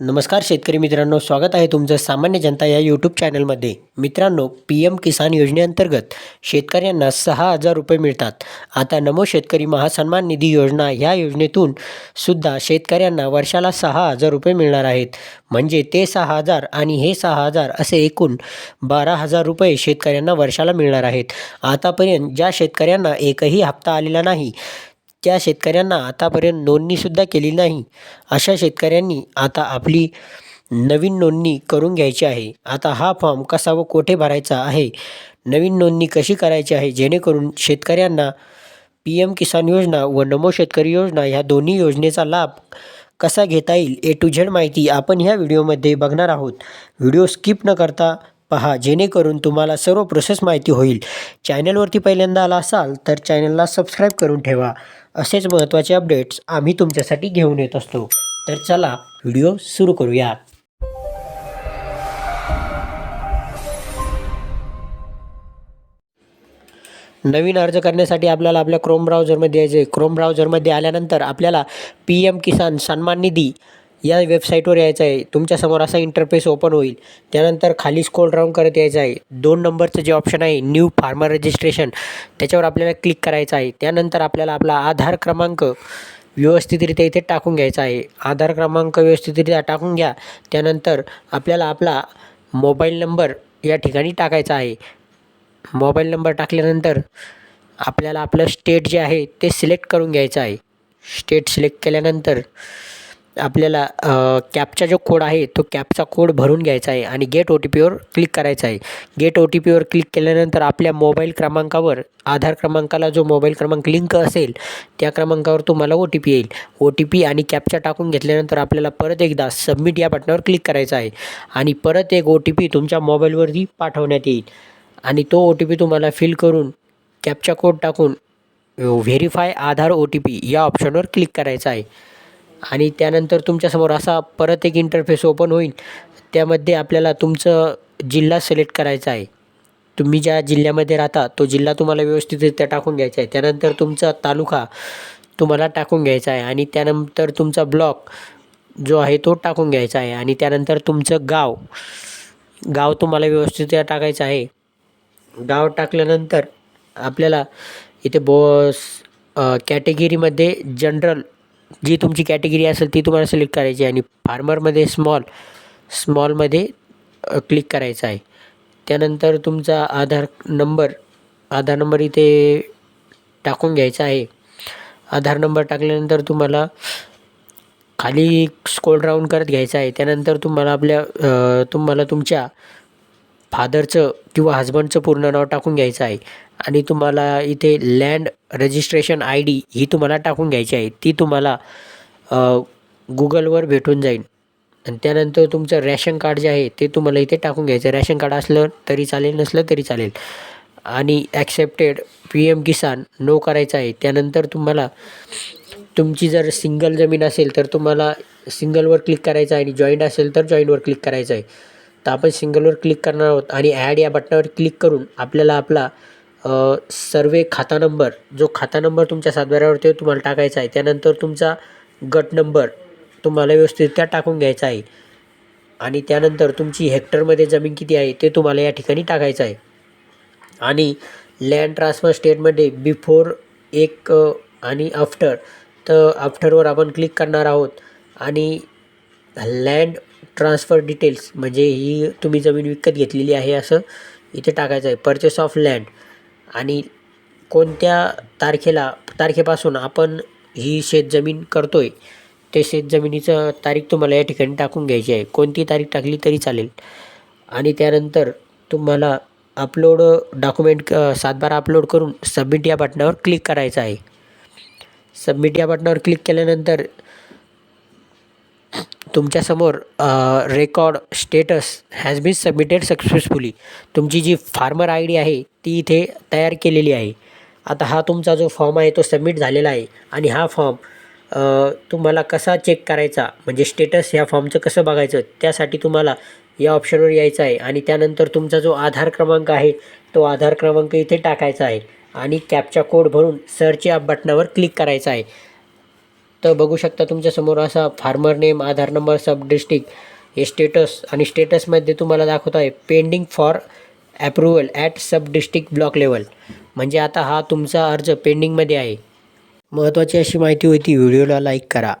नमस्कार शेतकरी मित्रांनो स्वागत आहे तुमचं सामान्य जनता या यूट्यूब चॅनलमध्ये मित्रांनो पी एम किसान योजनेअंतर्गत शेतकऱ्यांना सहा हजार रुपये मिळतात. आता नमो शेतकरी महासन्मान निधी योजना ह्या योजनेतून सुद्धा शेतकऱ्यांना वर्षाला सहा हजार रुपये मिळणार आहेत. म्हणजे ते सहा हजार आणि हे सहा हजार असे एकूण बारा हजार रुपये शेतकऱ्यांना वर्षाला मिळणार आहेत. आतापर्यंत ज्या शेतकऱ्यांना एकही हप्ता आलेला नाही त्या शेतकऱ्यांना आतापर्यंत नोंदणीसुद्धा केली नाही. अशा शेतकऱ्यांनी आता आपली नवीन नोंदणी करून घ्यायची आहे. आता हा फॉर्म कसा व कोठे भरायचा आहे? नवीन नोंदणी कशी करायची आहे? जेणेकरून शेतकऱ्यांना पी एम किसान योजना व नमो शेतकरी योजना ह्या दोन्ही योजनेचा लाभ कसा घेता येईल? ए टू झेड माहिती आपण ह्या व्हिडिओमध्ये बघणार आहोत. व्हिडिओ स्किप न करता पहा जेणेकरून तुम्हाला सर्व प्रोसेस माहिती होईल. चॅनलवरती पहिल्यांदा आला असाल तर चॅनलला सबस्क्राईब करून ठेवा. असेच महत्त्वाचे अपडेट्स आम्ही तुमच्यासाठी घेऊन येत असतो. तर चला व्हिडिओ सुरू करूया. नवीन अर्ज करण्यासाठी आपल्याला आपल्या क्रोम ब्राउझरमध्ये यायचे क्रोम ब्राउझरमध्ये आल्यानंतर आपल्याला पी एम किसान सन्मान निधी या वेबसाईटवर यायचं आहे. तुमच्यासमोर असा इंटरफेस ओपन होईल. त्यानंतर खाली स्क्रोल डाऊन करत यायचं आहे. दोन नंबरचं जे ऑप्शन आहे न्यू फार्मर रजिस्ट्रेशन त्याच्यावर आपल्याला क्लिक करायचं आहे. त्यानंतर आपल्याला आपला आधार क्रमांक व्यवस्थितरित्या इथे टाकून घ्यायचा आहे. आधार क्रमांक व्यवस्थितरित्या टाकून घ्या. त्यानंतर आपल्याला आपला मोबाईल नंबर या ठिकाणी टाकायचा आहे. मोबाईल नंबर टाकल्यानंतर आपल्याला आपलं स्टेट जे आहे ते सिलेक्ट करून घ्यायचं आहे. स्टेट सिलेक्ट केल्यानंतर आपल्याला कॅपचा जो कोड आहे तो कॅपचा कोड भरून घ्यायचा आहे आणि गेट ओ टी पीवर क्लिक करायचा आहे. गेट ओ टी पीवर क्लिक केल्यानंतर आपल्या मोबाईल क्रमांकावर आधार क्रमांकाला जो मोबाईल क्रमांक लिंक असेल त्या क्रमांकावर तुम्हाला ओ टी पी येईल. ओ टी पी आणि कॅपचा टाकून घेतल्यानंतर आपल्याला परत एकदा सबमिट या बटनावर क्लिक करायचं आहे आणि परत एक ओ टी पी तुमच्या मोबाईलवरती पाठवण्यात येईल. आणि तो ओ टी पी तुम्हाला फिल करून कॅपचा कोड टाकून verify Aadhaar O T P या ऑप्शनवर क्लिक करायचा आहे. आणि त्यानंतर तुमच्यासमोर असा परत एक इंटरफेस ओपन होईल. त्यामध्ये आपल्याला तुमचं जिल्हा सिलेक्ट करायचा आहे. तुम्ही ज्या जिल्ह्यामध्ये राहता तो जिल्हा तुम्हाला व्यवस्थितरित्या टाकून घ्यायचा आहे. त्यानंतर तुमचा तालुका तुम्हाला टाकून घ्यायचा आहे आणि त्यानंतर तुमचा ब्लॉक जो आहे तो टाकून घ्यायचा आहे आणि त्यानंतर तुमचं गाव गाव तुम्हाला व्यवस्थितरित्या टाकायचं आहे. गाव टाकल्यानंतर आपल्याला इथे बॉस कॅटेगरीमध्ये जनरल जी तुमची कॅटेगरी असेल ती तुम्हाला सिलेक्ट करायची आहे आणि फार्मरमध्ये स्मॉल स्मॉलमध्ये क्लिक करायचं आहे. त्यानंतर तुमचा आधार नंबर आधार नंबर इथे टाकून घ्यायचा आहे. आधार नंबर टाकल्यानंतर तुम्हाला खाली स्कोल राऊंड करत घ्यायचा आहे. त्यानंतर तुम्हाला आपल्या तुम्हाला तुमच्या फादरचं किंवा हजबंडचं पूर्ण नाव टाकून घ्यायचं आहे. आणि तुम्हाला इथे लँड रजिस्ट्रेशन आय डी ही तुम्हाला टाकून घ्यायची आहे. ती तुम्हाला गुगलवर भेटून जाईल. आणि त्यानंतर तुमचं रॅशन कार्ड जे आहे ते तुम्हाला इथे टाकून घ्यायचं रॅशन कार्ड असलं तरी चालेल नसलं तरी चालेल. आणि accepted P M Kisan no करायचं आहे. त्यानंतर तुम्हाला तुमची जर सिंगल जमीन असेल तर तुम्हाला सिंगलवर क्लिक करायचं आहे. आणि जॉईंट असेल तर जॉईंटवर क्लिक करायचं आहे. तर आपण सिंगलवर क्लिक करणार आहोत आणि ॲड या बटनावर क्लिक करून आपल्याला आपला सर्वे खाता नंबर जो खाता नंबर तुमच्या सातबाऱ्यावर ते तुम्हाला टाकायचा आहे. त्यानंतर तुमचा गट नंबर तुम्हाला व्यवस्थितरित्या टाकून घ्यायचा आहे. आणि त्यानंतर तुमची हेक्टरमध्ये जमीन किती आहे ते तुम्हाला या ठिकाणी टाकायचं आहे. आणि लँड ट्रान्सफर स्टेटमध्ये बिफोर एक आणि आफ्टर तर आफ्टरवर आपण क्लिक करणार आहोत. आणि लँड ट्रान्सफर डिटेल्स म्हणजे ही तुम्ही जमीन विकत घेतलेली आहे असं इथे टाकायचं आहे. परचेस ऑफ लँड आणि कोणत्या तारखेला तारखेपासून आपण ही शेतजमीन करतो आहे ते शेतजमिनीचं तारीख तुम्हाला या ठिकाणी टाकून घ्यायची आहे. कोणती तारीख टाकली तरी चालेल. आणि त्यानंतर तुम्हाला अपलोड डॉक्युमेंट सातबारा अपलोड करून सबमिट या बटनावर क्लिक करायचं आहे. सबमिट या बटनावर क्लिक केल्यानंतर तुमच्यासमोर record status has been submitted successfully तुमची जी फार्मर आय डी आहे ती इथे तयार केलेली आहे. आता हा तुमचा जो फॉर्म आहे तो सबमिट झालेला आहे. आणि हा फॉर्म तुम्हाला कसा चेक करायचा? म्हणजे स्टेटस ह्या फॉर्मचं कसं बघायचं? त्यासाठी तुम्हाला या ऑप्शनवर यायचं आहे. आणि त्यानंतर तुमचा जो आधार क्रमांक आहे तो आधार क्रमांक इथे टाकायचा आहे. आणि कॅपचा कोड भरून सर्च या बटनावर क्लिक करायचा आहे. तर बघू शकता तुमच्यासमोर असा farmer name Aadhaar number sub district हे स्टेटस आणि स्टेटसमध्ये तुम्हाला दाखवत आहे pending for approval at sub district block level म्हणजे आता हा तुमचा अर्ज पेंडिंगमध्ये आहे. महत्त्वाची अशी माहिती होती व्हिडिओला लाईक करा.